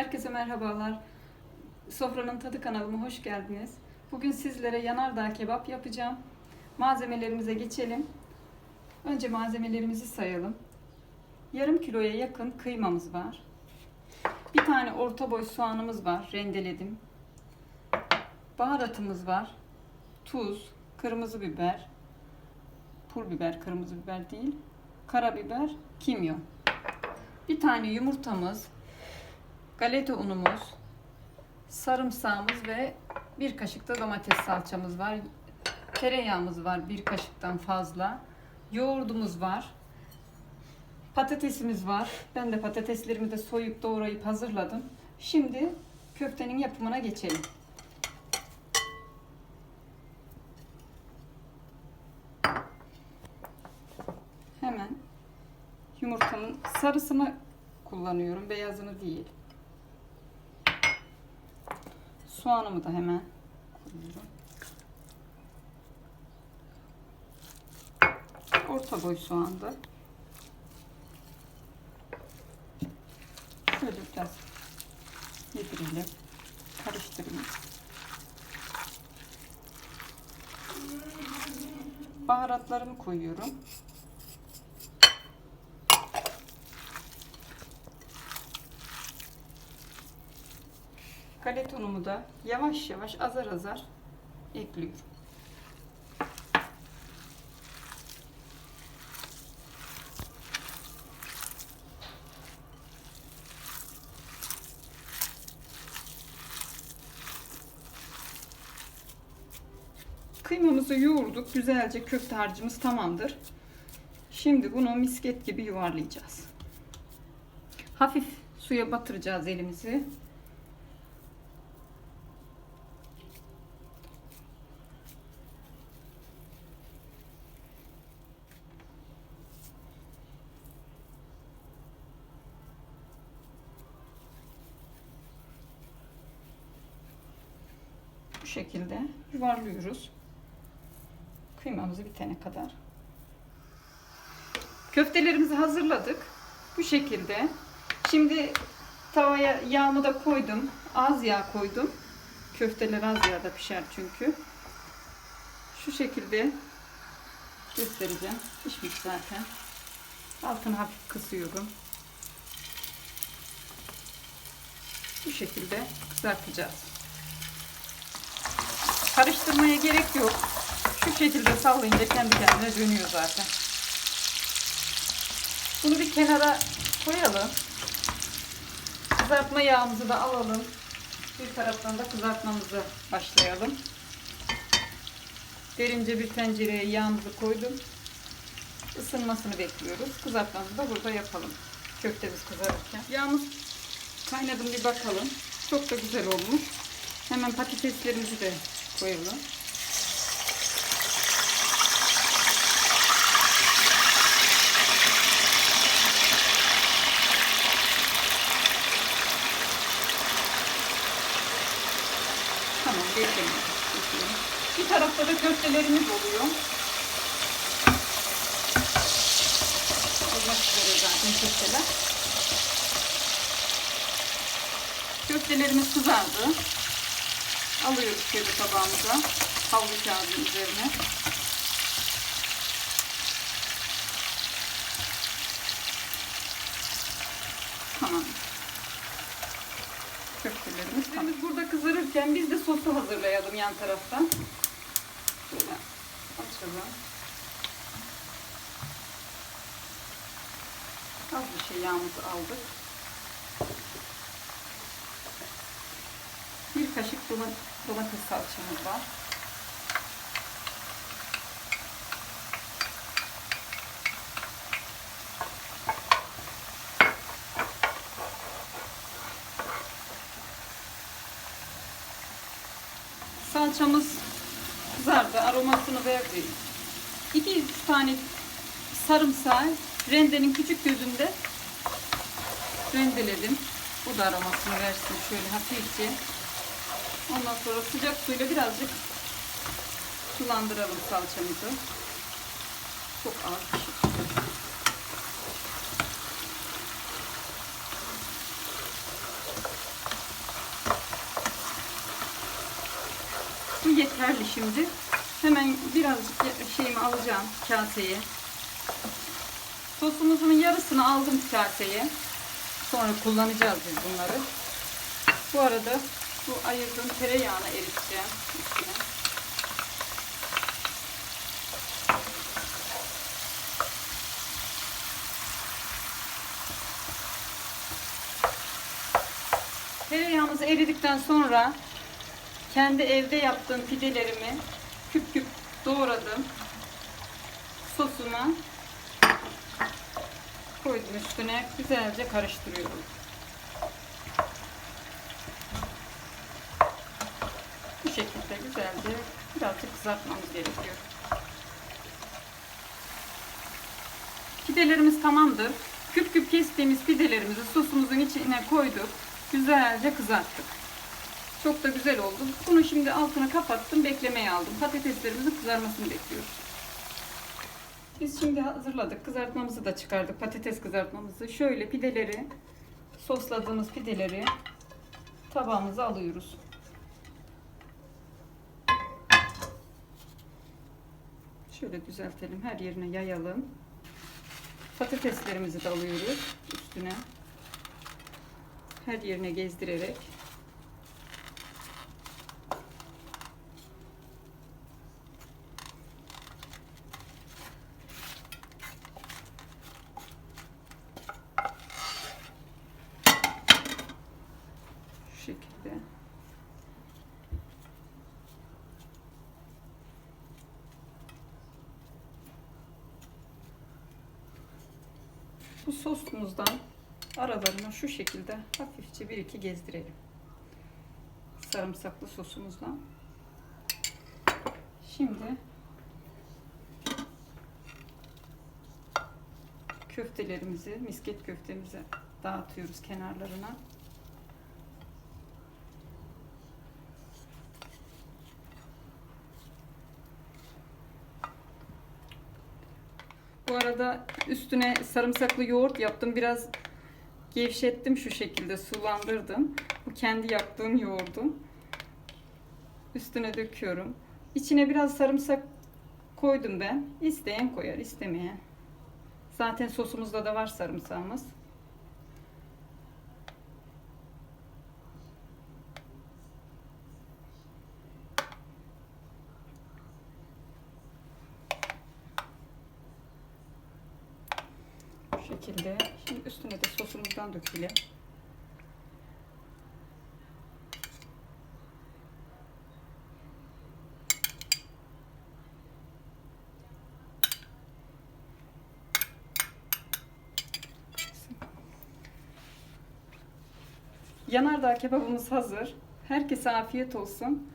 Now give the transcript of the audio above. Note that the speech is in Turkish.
Herkese merhabalar. Sofranın Tadı kanalıma hoş geldiniz. Bugün sizlere yanardağ kebap yapacağım. Malzemelerimize geçelim. Önce malzemelerimizi sayalım. Yarım kiloya yakın kıymamız var. Bir tane orta boy soğanımız var. Rendeledim. Baharatımız var. Tuz, kırmızı biber, pul biber, kırmızı biber değil, karabiber, kimyon. Bir tane yumurtamız, galeta unumuz, sarımsağımız ve bir kaşık da domates salçamız var. Tereyağımız var bir kaşıktan fazla. Yoğurdumuz var. Patatesimiz var. Ben de patateslerimi de soyup doğrayıp hazırladım. Şimdi köftenin yapımına geçelim. Hemen yumurtanın sarısını kullanıyorum, beyazını değil. Soğanımı da hemen koyuyorum. Orta boy soğandı. Şöyle biraz yedirelim. Karıştırayım. Baharatlarımı koyuyorum. Galeta unumu da yavaş yavaş azar azar ekliyorum. Kıymamızı yoğurduk. Güzelce köfte harcımız tamamdır. Şimdi bunu misket gibi yuvarlayacağız. Hafif suya batıracağız elimizi. Bu şekilde yuvarlıyoruz. Kıymamızı bitene kadar. Köftelerimizi hazırladık. Bu şekilde. Şimdi tavaya yağımı da koydum. Az yağ koydum. Köfteler az yağda pişer çünkü. Şu şekilde göstereceğim. Pişmiş zaten. Altını hafif kısıyorum. Bu şekilde kızartacağız. Karıştırmaya gerek yok. Şu şekilde sallayınca kendi kendine dönüyor zaten. Bunu bir kenara koyalım. Kızartma yağımızı da alalım. Bir taraftan da kızartmamızı başlayalım. Derince bir tencereye yağımızı koydum. Isınmasını bekliyoruz. Kızartmamızı da burada yapalım. Köftemiz kızarırken. Yağımız kaynadı mı bir bakalım. Çok da güzel olmuş. Hemen patateslerimizi de koyalım. Tamam bekleyin. Bir tarafta da köftelerimiz oluyor. Olmak üzere zaten köfteler. Köftelerimiz kızardı. Alıyoruz şöyle tabağımıza. Havlu kağıdın üzerine. Tamam. Köftelerimiz tamam. burada kızarırken biz de sosu hazırlayalım yan taraftan. Şöyle açalım. Az bir şey yağımızı aldık. Kaşık doma- domates salçamız var. Salçamız kızardı, aromasını verdi. 2 tane sarımsağı rendenin küçük gözünde rendeledim. Bu da aromasını versin şöyle hafifçe. Ondan sonra sıcak suyla birazcık sulandıralım salçamızı. Çok az. Şey. Bu yeterli şimdi. Hemen birazcık şeyimi alacağım kaseye. Sosumuzun yarısını aldım kaseye. Sonra kullanacağız biz bunları. Bu arada bu ayırdığım tereyağını eriteceğim. Tereyağımız eridikten sonra kendi evde yaptığım pidelerimi küp küp doğradım. Sosumu koydum üstüne. Güzelce karıştırıyorum. Bu şekilde güzelce birazcık kızartmamız gerekiyor. Pidelerimiz tamamdır. Küp küp kestiğimiz pidelerimizi sosumuzun içine koyduk. Güzelce kızarttık. Çok da güzel oldu. Bunu şimdi altına kapattım. Beklemeye aldım. Patateslerimizin kızarmasını bekliyoruz. Biz şimdi hazırladık. Kızartmamızı da çıkardık. Patates kızartmamızı. Şöyle pideleri, sosladığımız pideleri tabağımıza alıyoruz. Şöyle düzeltelim. Her yerine yayalım. Patateslerimizi de alıyoruz üstüne. Her yerine gezdirerek. Şu şekilde. Bu sosumuzdan aralarına şu şekilde hafifçe bir iki gezdirelim. Sarımsaklı sosumuzdan. Şimdi köftelerimizi, misket köftemizi dağıtıyoruz kenarlarına. Arada üstüne sarımsaklı yoğurt yaptım. Biraz gevşettim şu şekilde sulandırdım. Bu kendi yaptığım yoğurdum. Üstüne döküyorum. İçine biraz sarımsak koydum ben. İsteyen koyar, istemeyen. Zaten sosumuzda da var sarımsağımız. Bu şekilde. Şimdi üstüne de sosumuzdan dökelim. Yanardağ kebabımız hazır. Herkese afiyet olsun.